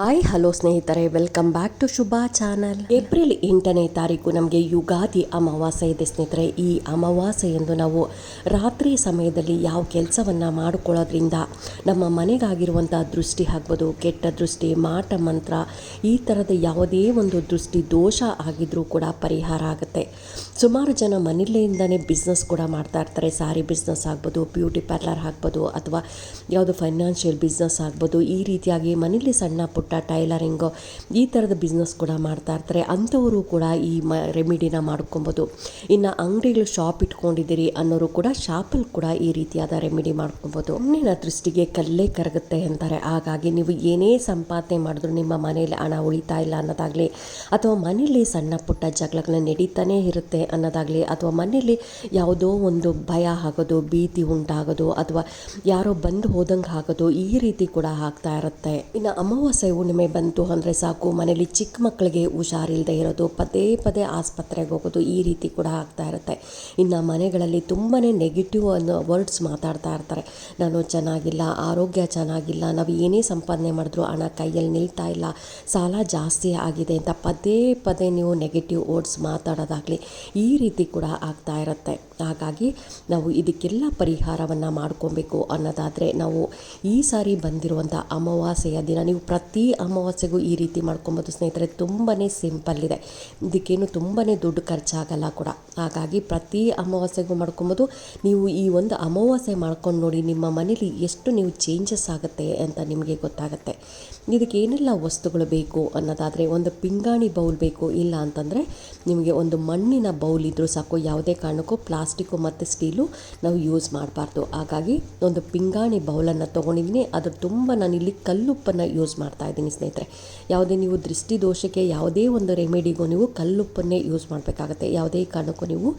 Hi, hello ಸ್ನೇಹಿತರೆ, welcome back to Shubha channel. April ಎಂಟನೇ ತಾರೀಕು ನಮಗೆ ಯುಗಾದಿ ಅಮಾವಾಸ್ಯೆ ಇದೆ ಸ್ನೇಹಿತರೆ. ಈ ಅಮಾವಾಸ್ಯೆಯಂದು ನಾವು ರಾತ್ರಿ ಸಮಯದಲ್ಲಿ ಯಾವ ಕೆಲಸವನ್ನು ಮಾಡಿಕೊಳ್ಳೋದ್ರಿಂದ ನಮ್ಮ ಮನೆಗಾಗಿರುವಂಥ ದೃಷ್ಟಿ ಆಗ್ಬೋದು, ಕೆಟ್ಟ ದೃಷ್ಟಿ, ಮಾಟ ಮಂತ್ರ, ಈ ಥರದ ಯಾವುದೇ ಒಂದು ದೃಷ್ಟಿ, ದೋಷ ಆಗಿದ್ರೂ ಕೂಡ ಪರಿಹಾರ ಆಗುತ್ತೆ. ಸುಮಾರು ಜನ ಮನೆಯಲ್ಲಿಂದನೇ ಬಿಸ್ನೆಸ್ ಕೂಡ ಮಾಡ್ತಾ ಇರ್ತಾರೆ. ಸಾರಿ ಬಿಸ್ನೆಸ್ ಆಗ್ಬೋದು ಬ್ಯೂಟಿ ಪಾರ್ಲರ್ ಆಗ್ಬೋದು, ಅಥವಾ ಯಾವುದು ಫೈನಾನ್ಷಿಯಲ್ ಬಿಸ್ನೆಸ್ ಆಗ್ಬೋದು, ಈ ರೀತಿಯಾಗಿ ಮನೆಯಲ್ಲಿ ಸಣ್ಣ ಟೈಲರಿಂಗು ಈ ಥರದ ಬಿಸ್ನೆಸ್ ಕೂಡ ಮಾಡ್ತಾ ಇರ್ತಾರೆ. ಅಂಥವರು ಕೂಡ ಈ ಮ ರೆಮಿಡಿನ ಮಾಡ್ಕೊಬೋದು. ಇನ್ನು ಅಂಗಡಿಗಳು ಶಾಪ್ ಇಟ್ಕೊಂಡಿದ್ದೀರಿ ಅನ್ನೋರು ಕೂಡ ಶಾಪಲ್ಲಿ ಕೂಡ ಈ ರೀತಿಯಾದ ರೆಮಿಡಿ ಮಾಡ್ಕೊಬೋದು. ಮಣ್ಣಿನ ದೃಷ್ಟಿಗೆ ಕಲ್ಲೇ ಕರಗುತ್ತೆ ಅಂತಾರೆ. ಹಾಗಾಗಿ ನೀವು ಏನೇ ಸಂಪಾದನೆ ಮಾಡಿದ್ರು ನಿಮ್ಮ ಮನೇಲಿ ಹಣ ಉಳಿತಾ ಇಲ್ಲ ಅನ್ನೋದಾಗಲಿ ಅಥವಾ ಮನೇಲಿ ಸಣ್ಣ ಪುಟ್ಟ ಜಗಳಗಳನ್ನ ನಡೀತಾನೇ ಇರುತ್ತೆ ಅನ್ನೋದಾಗಲಿ ಅಥವಾ ಮನೇಲಿ ಯಾವುದೋ ಒಂದು ಭಯ ಆಗೋದು, ಭೀತಿ ಉಂಟಾಗೋದು ಅಥವಾ ಯಾರೋ ಬಂದು ಹೋದಂಗೆ ಆಗೋದು ಈ ರೀತಿ ಕೂಡ ಆಗ್ತಾ ಇರುತ್ತೆ. ಇನ್ನು ಅಮಾವಾಸ್ಯೆ ಹುಣ್ಣಿಮೆ ಬಂತು. ಅಂದರೆ ಸಾಕು, ಮನೇಲಿ ಚಿಕ್ಕ ಮಕ್ಕಳಿಗೆ ಹುಷಾರಿಲ್ಲದೆ ಇರೋದು, ಪದೇ ಪದೇ ಆಸ್ಪತ್ರೆಗೆ ಹೋಗೋದು ಈ ರೀತಿ ಕೂಡ ಆಗ್ತಾ ಇರುತ್ತೆ. ಇನ್ನು ಮನೆಗಳಲ್ಲಿ ತುಂಬಾ ನೆಗೆಟಿವ್ ಅನ್ನೋ ವರ್ಡ್ಸ್ ಮಾತಾಡ್ತಾ ಇರ್ತಾರೆ. ನಾನು ಚೆನ್ನಾಗಿಲ್ಲ, ಆರೋಗ್ಯ ಚೆನ್ನಾಗಿಲ್ಲ, ನಾವು ಏನೇ ಸಂಪಾದನೆ ಮಾಡಿದ್ರು ಹಣ ಕೈಯಲ್ಲಿ ನಿಲ್ತಾ ಇಲ್ಲ, ಸಾಲ ಜಾಸ್ತಿ ಆಗಿದೆ ಅಂತ ಪದೇ ಪದೇ ನೀವು ನೆಗೆಟಿವ್ ವರ್ಡ್ಸ್ ಮಾತಾಡೋದಾಗಲಿ ಈ ರೀತಿ ಕೂಡ ಆಗ್ತಾ ಇರುತ್ತೆ. ಹಾಗಾಗಿ ನಾವು ಇದಕ್ಕೆಲ್ಲ ಪರಿಹಾರವನ್ನು ಮಾಡ್ಕೊಬೇಕು ಅನ್ನೋದಾದರೆ ನಾವು ಈ ಸಾರಿ ಬಂದಿರುವಂಥ ಅಮಾವಾಸ್ಯೆಯ ದಿನ ನೀವು ಪ್ರತಿ ಅಮಾವಾಸ್ಯೆಗೂ ಈ ರೀತಿ ಮಾಡ್ಕೊಬೋದು ಸ್ನೇಹಿತರೆ ತುಂಬಾ ಸಿಂಪಲ್ ಇದೆ. ಇದಕ್ಕೇನು ತುಂಬಾ ದುಡ್ಡು ಖರ್ಚಾಗಲ್ಲ ಕೂಡ. ಹಾಗಾಗಿ ಪ್ರತಿ ಅಮಾವಾಸ್ಯೆಗೂ ಮಾಡ್ಕೊಬೋದು. ನೀವು ಈ ಒಂದು ಅಮಾವಾಸ್ಯೆ ಮಾಡ್ಕೊಂಡು ನೋಡಿ ನಿಮ್ಮ ಮನೇಲಿ ಎಷ್ಟು ನೀವು ಚೇಂಜಸ್ ಆಗುತ್ತೆ ಅಂತ ನಿಮಗೆ ಗೊತ್ತಾಗುತ್ತೆ. ಇದಕ್ಕೆ ಏನೆಲ್ಲ ವಸ್ತುಗಳು ಬೇಕು ಅನ್ನೋದಾದರೆ, ಒಂದು ಪಿಂಗಾಣಿ ಬೌಲ್ ಬೇಕು, ಇಲ್ಲ ಅಂತಂದರೆ ನಿಮಗೆ ಒಂದು ಮಣ್ಣಿನ ಬೌಲ್ ಇದ್ದರೂ ಸಾಕು, ಯಾವುದೇ ಕಾರಣಕ್ಕೂ ಪ್ಲಾಸ್ಟಿಕ್ಕು ಮತ್ತು ಸ್ಟೀಲು ನಾವು ಯೂಸ್ ಮಾಡಬಾರ್ದು. ಹಾಗಾಗಿ ಒಂದು ಪಿಂಗಾಣಿ ಬೌಲನ್ನು ತೊಗೊಂಡಿದ್ದೀನಿ. ಅದು ತುಂಬ ನಾನಿಲ್ಲಿ ಕಲ್ಲುಪ್ಪನ್ನು ಯೂಸ್ ಮಾಡ್ತಾ ಇದ್ದೀನಿ ಸ್ನೇಹಿತರೆ. ಯಾವುದೇ ನೀವು ದೃಷ್ಟಿ ದೋಷಕ್ಕೆ ಯಾವುದೇ ಒಂದು ರೆಮಿಡಿಗೂ ನೀವು ಕಲ್ಲುಪ್ಪನ್ನೇ ಯೂಸ್ ಮಾಡಬೇಕಾಗತ್ತೆ. ಯಾವುದೇ ಕಾರಣಕ್ಕೂ ನೀವು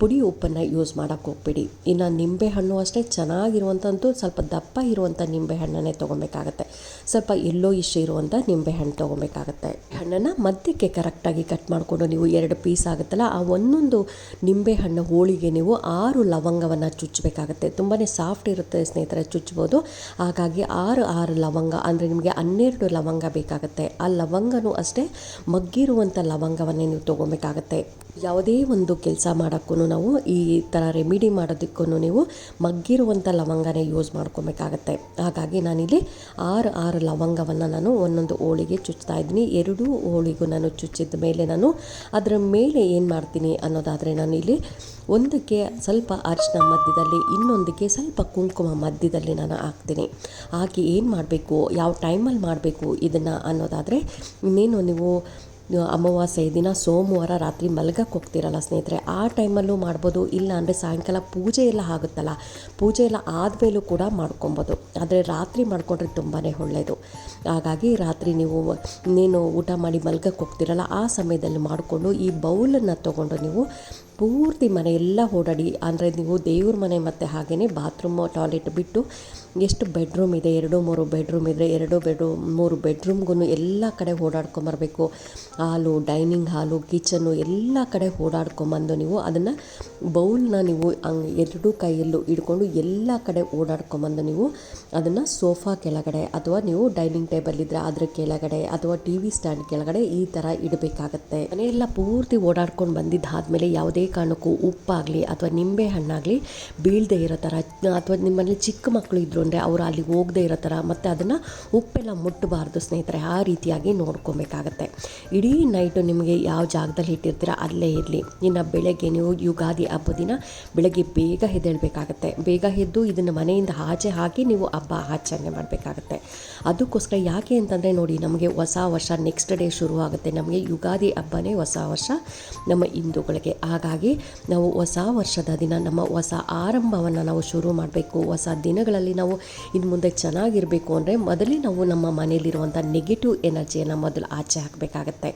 ಪುಡಿ ಉಪ್ಪನ್ನು ಯೂಸ್ ಮಾಡೋಕ್ಕೆ ಹೋಗ್ಬೇಡಿ. ಇನ್ನು ನಿಂಬೆಹಣ್ಣು ಅಷ್ಟೇ ಚೆನ್ನಾಗಿರುವಂಥದ್ದು ಸ್ವಲ್ಪ ದಪ್ಪ ಇರುವಂಥ ನಿಂಬೆಹಣ್ಣನ್ನೇ ತೊಗೊಬೇಕಾಗತ್ತೆ. ಸ್ವಲ್ಪ ಎಲ್ಲೋ ಇಶ್ ಇರುವಂಥ ನಿಂಬೆಹಣ್ಣು ತೊಗೊಬೇಕಾಗತ್ತೆ. ಹಣ್ಣನ್ನು ಮಧ್ಯಕ್ಕೆ ಕರೆಕ್ಟಾಗಿ ಕಟ್ ಮಾಡಿಕೊಂಡು ನೀವು ಎರಡು ಪೀಸ್ ಆಗುತ್ತಲ್ಲ, ಆ ಒಂದೊಂದು ನಿಂಬೆಹಣ್ಣು ಹೋಳಿಗೆ ನೀವು ಆರು ಲವಂಗವನ್ನು ಚುಚ್ಚಬೇಕಾಗತ್ತೆ ತುಂಬಾ ಸಾಫ್ಟ್ ಇರುತ್ತೆ ಸ್ನೇಹಿತರೆ, ಚುಚ್ಬೋದು. ಹಾಗಾಗಿ ಆರು ಆರು ಲವಂಗ, ಅಂದರೆ ನಿಮಗೆ ಹನ್ನೆರಡು ಲವಂಗ ಬೇಕಾಗುತ್ತೆ. ಆ ಲವಂಗನೂ ಅಷ್ಟೇ ಮಗ್ಗಿರುವಂಥ ಲವಂಗವನ್ನೇ ನೀವು ತೊಗೊಬೇಕಾಗತ್ತೆ. ಯಾವುದೇ ಒಂದು ಕೆಲಸ ಮಾಡೋಕ್ಕೂ ನಾವು ಈ ಥರ ರೆಮಿಡಿ ಮಾಡೋದಕ್ಕೂ ನೀವು ಮಗ್ಗಿರುವಂಥ ಲವಂಗನೇ ಯೂಸ್ ಮಾಡ್ಕೊಬೇಕಾಗತ್ತೆ. ಹಾಗಾಗಿ ನಾನಿಲ್ಲಿ ಆರು ಆರು ಲವಂಗವನ್ನು ನಾನು ಒಂದೊಂದು ಹೋಳಿಗೆ ಚುಚ್ತಾ ಇದ್ದೀನಿ. ಎರಡೂ ಹೋಳಿಗೂ ನಾನು ಚುಚ್ಚಿದ ಮೇಲೆ ನಾನು ಅದರ ಮೇಲೆ ಏನು ಮಾಡ್ತೀನಿ ಅನ್ನೋದಾದರೆ ನಾನಿಲ್ಲಿ ಒಂದಕ್ಕೆ ಸ್ವಲ್ಪ ಅರ್ಶಿನ ಮಧ್ಯದಲ್ಲಿ, ಇನ್ನೊಂದಕ್ಕೆ ಸ್ವಲ್ಪ ಕುಂಕುಮ ಮಧ್ಯದಲ್ಲಿ ನಾನು ಹಾಕ್ತೀನಿ. ಹಾಕಿ ಏನು ಮಾಡಬೇಕು, ಯಾವ ಟೈಮಲ್ಲಿ ಮಾಡಬೇಕು ಇದನ್ನು ಅನ್ನೋದಾದರೆ ಇನ್ನೇನು ನೀವು ಅಮಾವಾಸ್ಯೆ ದಿನ ಸೋಮವಾರ ರಾತ್ರಿ ಮಲಗಕ್ಕೆ ಹೋಗ್ತಿರಲ್ಲ ಸ್ನೇಹಿತರೆ, ಆ ಟೈಮಲ್ಲೂ ಮಾಡ್ಬೋದು. ಇಲ್ಲ ಅಂದರೆ ಸಾಯಂಕಾಲ ಪೂಜೆ ಎಲ್ಲ ಆಗುತ್ತಲ್ಲ, ಪೂಜೆ ಎಲ್ಲ ಆದಮೇಲೂ ಕೂಡ ಮಾಡ್ಕೊಬೋದು. ಆದರೆ ರಾತ್ರಿ ಮಾಡಿಕೊಂಡ್ರೆ ತುಂಬಾ ಒಳ್ಳೆಯದು ಹಾಗಾಗಿ ರಾತ್ರಿ ನೀವು ನೀನು ಊಟ ಮಾಡಿ ಮಲ್ಗಕ್ಕೆ ಹೋಗ್ತಿರಲ್ಲ, ಆ ಸಮಯದಲ್ಲಿ ಮಾಡಿಕೊಂಡು ಈ ಬೌಲನ್ನು ತೊಗೊಂಡು ನೀವು ಪೂರ್ತಿ ಮನೆಯೆಲ್ಲ ಓಡಾಡಿ, ಅಂದರೆ ನೀವು ದೇವ್ರ ಮನೆ ಮತ್ತು ಹಾಗೆಯೇ ಬಾತ್ರೂಮು ಟಾಯ್ಲೆಟ್ ಬಿಟ್ಟು ಎಷ್ಟು ಬೆಡ್ರೂಮ್ ಇದೆ, ಎರಡು, ಮೂರು ಬೆಡ್ರೂಮ್ ಇದ್ದರೆ ಎರಡು ಬೆಡ್ರೂಮ್ ಮೂರು ಬೆಡ್ರೂಮ್ಗೂ ಎಲ್ಲ ಕಡೆ ಓಡಾಡ್ಕೊಂಬರ್ಬೇಕು ಹಾಲು ಡೈನಿಂಗ್ ಹಾಲು ಕಿಚನ್ನು ಎಲ್ಲ ಕಡೆ ಓಡಾಡ್ಕೊಂಬಂದು ನೀವು ಅದನ್ನು ಬೌಲ್ನ ನೀವು ಎರಡೂ ಕೈಯಲ್ಲೂ ಹಿಡ್ಕೊಂಡು ಎಲ್ಲ ಕಡೆ ಓಡಾಡ್ಕೊಂಬಂದು ನೀವು ಅದನ್ನು ಸೋಫಾ ಕೆಳಗಡೆ ಅಥವಾ ನೀವು ಡೈನಿಂಗ್ ಟೇಬಲ್ ಇದ್ದರೆ ಅದ್ರ ಕೆಳಗಡೆ ಅಥವಾ ಟಿ ವಿ ಸ್ಟ್ಯಾಂಡ್ ಕೆಳಗಡೆ ಈ ಥರ ಇಡಬೇಕಾಗತ್ತೆ. ಮನೆಯೆಲ್ಲ ಪೂರ್ತಿ ಓಡಾಡ್ಕೊಂಡು ಬಂದಿದ್ದಾದಮೇಲೆ ಯಾವುದೇ ಕಾರಣಕ್ಕೂ ಉಪ್ಪಾಗಲಿ ಅಥವಾ ನಿಂಬೆ ಹಣ್ಣಾಗಲಿ ಬೀಳದೆ ಇರೋ ಥರ, ಅಥವಾ ನಿಮ್ಮಲ್ಲಿ ಚಿಕ್ಕ ಮಕ್ಕಳು ಇದ್ರು ಅಂದರೆ ಅವರು ಅಲ್ಲಿ ಹೋಗದೆ ಇರೋ ಥರ, ಮತ್ತು ಅದನ್ನು ಉಪ್ಪೆಲ್ಲ ಮುಟ್ಟಬಾರ್ದು ಸ್ನೇಹಿತರೆ, ಆ ರೀತಿಯಾಗಿ ನೋಡ್ಕೊಬೇಕಾಗತ್ತೆ. ಇಡೀ ನೈಟು ನಿಮಗೆ ಯಾವ ಜಾಗದಲ್ಲಿ ಇಟ್ಟಿರ್ತೀರ ಅಲ್ಲೇ ಇರಲಿ. ಇನ್ನು ಬೆಳಗ್ಗೆ ನೀವು ಯುಗಾದಿ ಹಬ್ಬದ ದಿನ ಬೆಳಗ್ಗೆ ಬೇಗ ಎದ್ದೇಳ್ಬೇಕಾಗತ್ತೆ ಬೇಗ ಎದ್ದು ಇದನ್ನು ಮನೆಯಿಂದ ಆಚೆ ಹಾಕಿ ನೀವು ಹಬ್ಬ ಆಚರಣೆ ಮಾಡಬೇಕಾಗತ್ತೆ. ಅದಕ್ಕೋಸ್ಕರ ಯಾಕೆ ಅಂತಂದರೆ ನೋಡಿ, ನಮಗೆ ಹೊಸ ವರ್ಷ ನೆಕ್ಸ್ಟ್ ಡೇ ಶುರು ಆಗುತ್ತೆ ನಮಗೆ ಯುಗಾದಿ ಹಬ್ಬನೇ ಹೊಸ ವರ್ಷ ನಮ್ಮ ಹಿಂದೂಗಳಿಗೆ. ಹಾಗಾಗಿ ನಾವು ಹೊಸ ವರ್ಷದ ದಿನ, ನಮ್ಮ ಹೊಸ ಆರಂಭವನ್ನು ನಾವು ಶುರು ಮಾಡಬೇಕು. ಹೊಸ ದಿನಗಳಲ್ಲಿ ನಾವು ಇನ್ನು ಮುಂದೆ ಚೆನ್ನಾಗಿರಬೇಕು ಅಂದರೆ ಮೊದಲೇ ನಾವು ನಮ್ಮ ಮನೆಯಲ್ಲಿರುವಂಥ ನೆಗೆಟಿವ್ ಎನರ್ಜಿಯನ್ನು ಮೊದಲು ಆಚೆ ಹಾಕಬೇಕಾಗತ್ತೆ.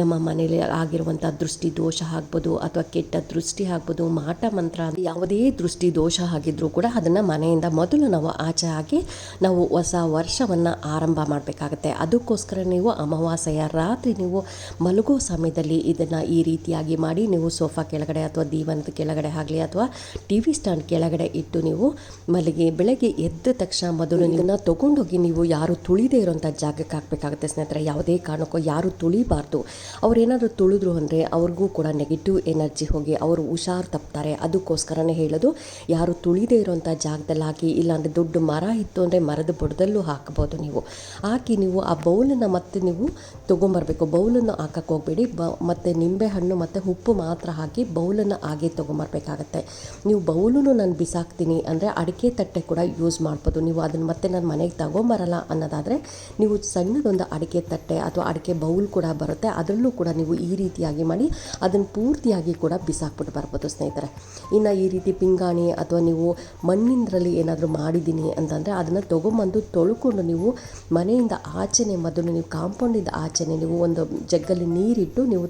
ನಮ್ಮ ಮನೆಯಲ್ಲಿ ಆಗಿರುವಂಥ ದೃಷ್ಟಿ ದೋಷ ಆಗ್ಬೋದು ಅಥವಾ ಕೆಟ್ಟ ದೃಷ್ಟಿ ಆಗ್ಬೋದು, ಮಾಟ ಮಂತ್ರ ಯಾವುದೇ ದೃಷ್ಟಿ ದೋಷ ಆಗಿದ್ರೂ ಕೂಡ ಅದನ್ನು ಮನೆಯಿಂದ ಮೊದಲು ನಾವು ಆಚೆ ಹಾಕಿ ನಾವು ಹೊಸ ವರ್ಷವನ್ನು ಆರಂಭ ಮಾಡಬೇಕಾಗತ್ತೆ. ಅದಕ್ಕೋಸ್ಕರ ನೀವು ಅಮಾವಾಸ್ಯೆಯ ರಾತ್ರಿ ನೀವು ಮಲಗೋ ಸಮಯದಲ್ಲಿ ಇದನ್ನು ಈ ರೀತಿಯಾಗಿ ಮಾಡಿ, ನೀವು ಸೋಫಾ ಕೆಳಗಡೆ ಅಥವಾ ದೀವನದ ಕೆಳಗಡೆ ಆಗಲಿ ಅಥವಾ ಟಿ ವಿ ಸ್ಟ್ಯಾಂಡ್ ಕೆಳಗಡೆ ಇಟ್ಟು ನೀವು ಮಲ್ಲಿಗೆ ಬೆಳಗ್ಗೆ ಎದ್ದ ತಕ್ಷಣ ಮೊದಲು ಇದನ್ನು ತೊಗೊಂಡೋಗಿ ನೀವು ಯಾರು ತುಳಿದೇ ಇರೋಂಥ ಜಾಗಕ್ಕೆ ಹಾಕಬೇಕಾಗುತ್ತೆ ಸ್ನೇಹಿತರೆ. ಯಾವುದೇ ಕಾರಣಕ್ಕೂ ಯಾರು ತುಳಿಬಾರ್ದು. ಅವರೇನಾದರೂ ತುಳಿದ್ರು ಅಂದರೆ ಅವ್ರಿಗೂ ಕೂಡ ನೆಗೆಟಿವ್ ಎನರ್ಜಿ ಹೋಗಿ ಅವರು ಹುಷಾರು ತಪ್ತಾರೆ. ಅದಕ್ಕೋಸ್ಕರನೇ ಹೇಳೋದು, ಯಾರು ತುಳಿದೇ ಇರೋಂಥ ಜಾಗದಲ್ಲಿ ಹಾಕಿ, ಇಲ್ಲಾಂದರೆ ದೊಡ್ಡ ಮರ ಇತ್ತು ಅಂದರೆ ಮರದ ಬುಡದಲ್ಲೂ ಹಾಕ್ಬೋದು ನೀವು. ಹಾಕಿ ನೀವು ಆ ಬೌಲನ್ನು ಮತ್ತೆ ನೀವು ತೊಗೊಂಬರ್ಬೇಕು. ಬೌಲನ್ನು ಹಾಕಕ್ಕೆ ಹೋಗಬೇಡಿ. ಬ ಮತ್ತು ನಿಂಬೆಹಣ್ಣು ಮತ್ತು ಉಪ್ಪು ಮಾತ್ರ ಹಾಕಿ ಬೌಲನ್ನು ಹಾಗೆ ತೊಗೊಂಬರ್ಬೇಕಾಗತ್ತೆ. ನೀವು ಬೌಲನ್ನು ನಾನು ಬಿಸಾಕ್ತೀನಿ ಅಂದರೆ ಅಡಿಕೆ ತಟ್ಟೆ ಕೂಡ ಯೂಸ್ ಮಾಡ್ಬೋದು. ನೀವು ಅದನ್ನು ಮತ್ತೆ ನಾನು ಮನೆಗೆ ತಗೊಂಬರಲ್ಲ ಅನ್ನೋದಾದರೆ ನೀವು ಸಣ್ಣದೊಂದು ಅಡಿಕೆ ತಟ್ಟೆ ಅಥವಾ ಅಡಿಕೆ ಬೌಲ್ ಕೂಡ ಬರುತ್ತೆ. ಅದರಲ್ಲೂ ಕೂಡ ನೀವು ಈ ರೀತಿಯಾಗಿ ಮಾಡಿ ಅದನ್ನು ಪೂರ್ತಿಯಾಗಿ ಕೂಡ ಬಿಸಾಕ್ಬಿಟ್ಟು ಬರ್ಬೋದು ಸ್ನೇಹಿತರೆ. ಇನ್ನು ಈ ರೀತಿ ಪಿಂಗಾಣಿ ಅಥವಾ ನೀವು ಮಣ್ಣಿಂದರಲ್ಲಿ ಏನಾದರೂ ಮಾಡಿದ್ದೀನಿ ಅಂತಂದರೆ ಅದನ್ನು ತೊಗೊಂಬಂದು ತೊಳ್ಕೊಂಡು ನೀವು ಮನೆಯಿಂದ ಆಚೆನೆ ಮೊದಲು ನೀವು ಕಾಂಪೌಂಡಿಂದ ಆಚೆನೆ ನೀವು ಒಂದು ಜಗ್ಗಲ್ಲಿ ನೀರಿಟ್ಟು ನೀವು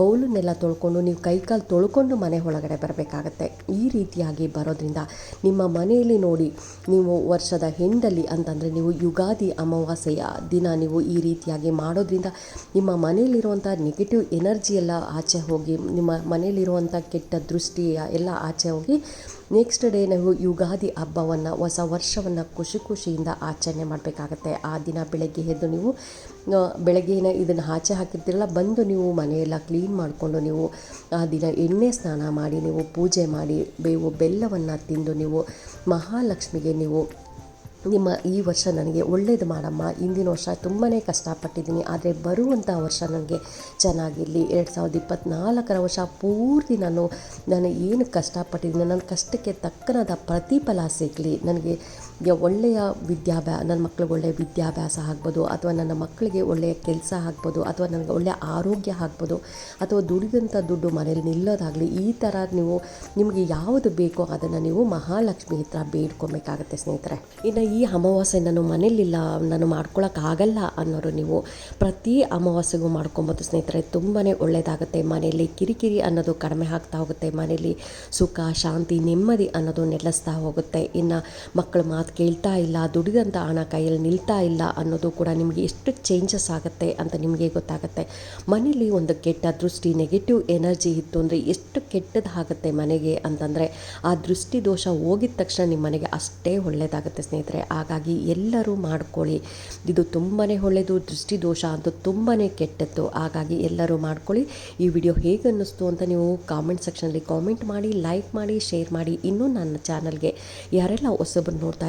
ಬೌಲನ್ನೆಲ್ಲ ತೊಳ್ಕೊಂಡು ನೀವು ಕೈಕಾಲು ತೊಳ್ಕೊಂಡು ಮನೆ ಒಳಗಡೆ ಬರಬೇಕಾಗತ್ತೆ. ಈ ರೀತಿಯಾಗಿ ಬರೋದ್ರಿಂದ ನಿಮ್ಮ ಮನೆಯಲ್ಲಿ ನೋಡಿ ನೀವು ವರ್ಷದ ಹೆಂಡಲಿ ಅಂತಂದರೆ ನೀವು ಯುಗಾದಿ ಅಮಾವಾಸ್ಯೆಯ ದಿನ ನೀವು ಈ ರೀತಿಯಾಗಿ ಮಾಡೋದ್ರಿಂದ ನಿಮ್ಮ ಮನೆಯಲ್ಲಿರುವಂಥ ನೆಗೆಟಿವ್ ಎನರ್ಜಿ ಎಲ್ಲ ಆಚೆ ಹೋಗಿ ನಿಮ್ಮ ಮನೆಯಲ್ಲಿರುವಂಥ ಕೆಟ್ಟ ದೃಷ್ಟಿಯ ಎಲ್ಲ ಆಚೆ ಹೋಗಿ ನೆಕ್ಸ್ಟ್ ಡೇ ನಾವು ಯುಗಾದಿ ಹಬ್ಬವನ್ನು, ಹೊಸ ವರ್ಷವನ್ನು ಖುಷಿ ಖುಷಿಯಿಂದ ಆಚರಣೆ ಮಾಡಬೇಕಾಗತ್ತೆ. ಆ ದಿನ ಬೆಳಗ್ಗೆ ಎದ್ದು ನೀವು ಬೆಳಗ್ಗೆನ ಇದನ್ನು ಆಚೆ ಹಾಕಿರ್ತೀರಲ್ಲ, ಬಂದು ನೀವು ಮನೆಯೆಲ್ಲ ಕ್ಲೀನ್ ಮಾಡಿಕೊಂಡು ನೀವು, ಆ ದಿನ ಎಣ್ಣೆ ಸ್ನಾನ ಮಾಡಿ, ನೀವು ಪೂಜೆ ಮಾಡಿ, ಬೇವು ಬೆಲ್ಲವನ್ನು ತಿಂದು ನೀವು ಮಹಾಲಕ್ಷ್ಮಿಗೆ ನೀವು ನಿಮ್ಮ ಈ ವರ್ಷ ನನಗೆ ಒಳ್ಳೇದು ಮಾಡಮ್ಮ. ಇಂದಿನ ವರ್ಷ ತುಂಬಾ ಕಷ್ಟಪಟ್ಟಿದ್ದೀನಿ. ಆದರೆ ಬರುವಂಥ ವರ್ಷ ನನಗೆ ಚೆನ್ನಾಗಿರಲಿ. ಎರಡು ಸಾವಿರದ ಇಪ್ಪತ್ತ್ನಾಲ್ಕರ ವರ್ಷ ಪೂರ್ತಿ ನಾನು ನಾನು ಏನು ಕಷ್ಟಪಟ್ಟಿದ್ದೀನಿ, ನನ್ನ ಕಷ್ಟಕ್ಕೆ ತಕ್ಕನಾದ ಪ್ರತಿಫಲ ಸಿಗಲಿ. ನನಗೆ ಒಳ್ಳೆಯ ವಿದ್ಯಾಭ್ಯಾಸ ನನ್ನ ಮಕ್ಳಿಗೆ ಒಳ್ಳೆಯ ವಿದ್ಯಾಭ್ಯಾಸ ಆಗ್ಬೋದು, ಅಥವಾ ನನ್ನ ಮಕ್ಕಳಿಗೆ ಒಳ್ಳೆಯ ಕೆಲಸ ಆಗ್ಬೋದು, ಅಥವಾ ನನಗೆ ಒಳ್ಳೆಯ ಆರೋಗ್ಯ ಆಗ್ಬೋದು, ಅಥವಾ ದುಡಿದಂಥ ದುಡ್ಡು ಮನೇಲಿ ನಿಲ್ಲೋದಾಗಲಿ, ಈ ಥರ ನೀವು, ನಿಮಗೆ ಯಾವುದು ಬೇಕೋ ಅದನ್ನು ನೀವು ಮಹಾಲಕ್ಷ್ಮಿ ಹತ್ರ ಬೇಡ್ಕೊಬೇಕಾಗತ್ತೆ ಸ್ನೇಹಿತರೆ. ಇನ್ನು ಈ ಅಮಾವಾಸ್ಯೆ ನಾನು ಮನೇಲಿಲ್ಲ, ನಾನು ಮಾಡ್ಕೊಳ್ಳೋಕ್ಕಾಗಲ್ಲ ಅನ್ನೋರು ನೀವು ಪ್ರತಿ ಅಮಾವಾಸ್ಯೆಗೂ ಮಾಡ್ಕೊಬೋದು ಸ್ನೇಹಿತರೆ. ತುಂಬಾ ಒಳ್ಳೆಯದಾಗುತ್ತೆ ಮನೆಯಲ್ಲಿ ಕಿರಿಕಿರಿ ಅನ್ನೋದು ಕಡಿಮೆ ಆಗ್ತಾ ಹೋಗುತ್ತೆ. ಮನೆಯಲ್ಲಿ ಸುಖ, ಶಾಂತಿ, ನೆಮ್ಮದಿ ಅನ್ನೋದು ನೆಲೆಸ್ತಾ ಹೋಗುತ್ತೆ. ಇನ್ನು ಮಕ್ಕಳು ಮಾತು ಕೇಳ್ತಾ ಇಲ್ಲ ದುಡಿದಂಥ ಹಣ ಕೈಯಲ್ಲಿ ನಿಲ್ತಾ ಇಲ್ಲ ಅನ್ನೋದು ಕೂಡ ನಿಮಗೆ ಎಷ್ಟು ಚೇಂಜಸ್ ಆಗುತ್ತೆ ಅಂತ ನಿಮಗೆ ಗೊತ್ತಾಗುತ್ತೆ. ಮನೇಲಿ ಒಂದು ಕೆಟ್ಟ ದೃಷ್ಟಿ ನೆಗೆಟಿವ್ ಎನರ್ಜಿ ಇತ್ತು ಅಂದರೆ ಎಷ್ಟು ಕೆಟ್ಟದಾಗುತ್ತೆ ಮನೆಗೆ ಅಂತಂದರೆ ಆ ದೃಷ್ಟಿ ದೋಷ ಹೋಗಿದ ತಕ್ಷಣ ನಿಮ್ಮ ಮನೆಗೆ ಅಷ್ಟೇ ಒಳ್ಳೆಯದಾಗುತ್ತೆ ಸ್ನೇಹಿತರೆ. ಹಾಗಾಗಿ ಎಲ್ಲರೂ ಮಾಡ್ಕೊಳ್ಳಿ. ಇದು ತುಂಬಾ ಒಳ್ಳೆಯದು ದೃಷ್ಟಿ ದೋಷ ಅಂತೂ ತುಂಬಾ ಕೆಟ್ಟದ್ದು. ಹಾಗಾಗಿ ಎಲ್ಲರೂ ಮಾಡ್ಕೊಳ್ಳಿ. ಈ ವಿಡಿಯೋ ಹೇಗೆ ಅನ್ನಿಸ್ತು ಅಂತ ನೀವು ಕಾಮೆಂಟ್ ಸೆಕ್ಷನಲ್ಲಿ ಕಾಮೆಂಟ್ ಮಾಡಿ ಲೈಕ್ ಮಾಡಿ ಶೇರ್ ಮಾಡಿ. ಇನ್ನೂ ನನ್ನ ಚಾನಲ್ಗೆ ಯಾರೆಲ್ಲ ಹೊಸಬ್ರು ನೋಡ್ತಾ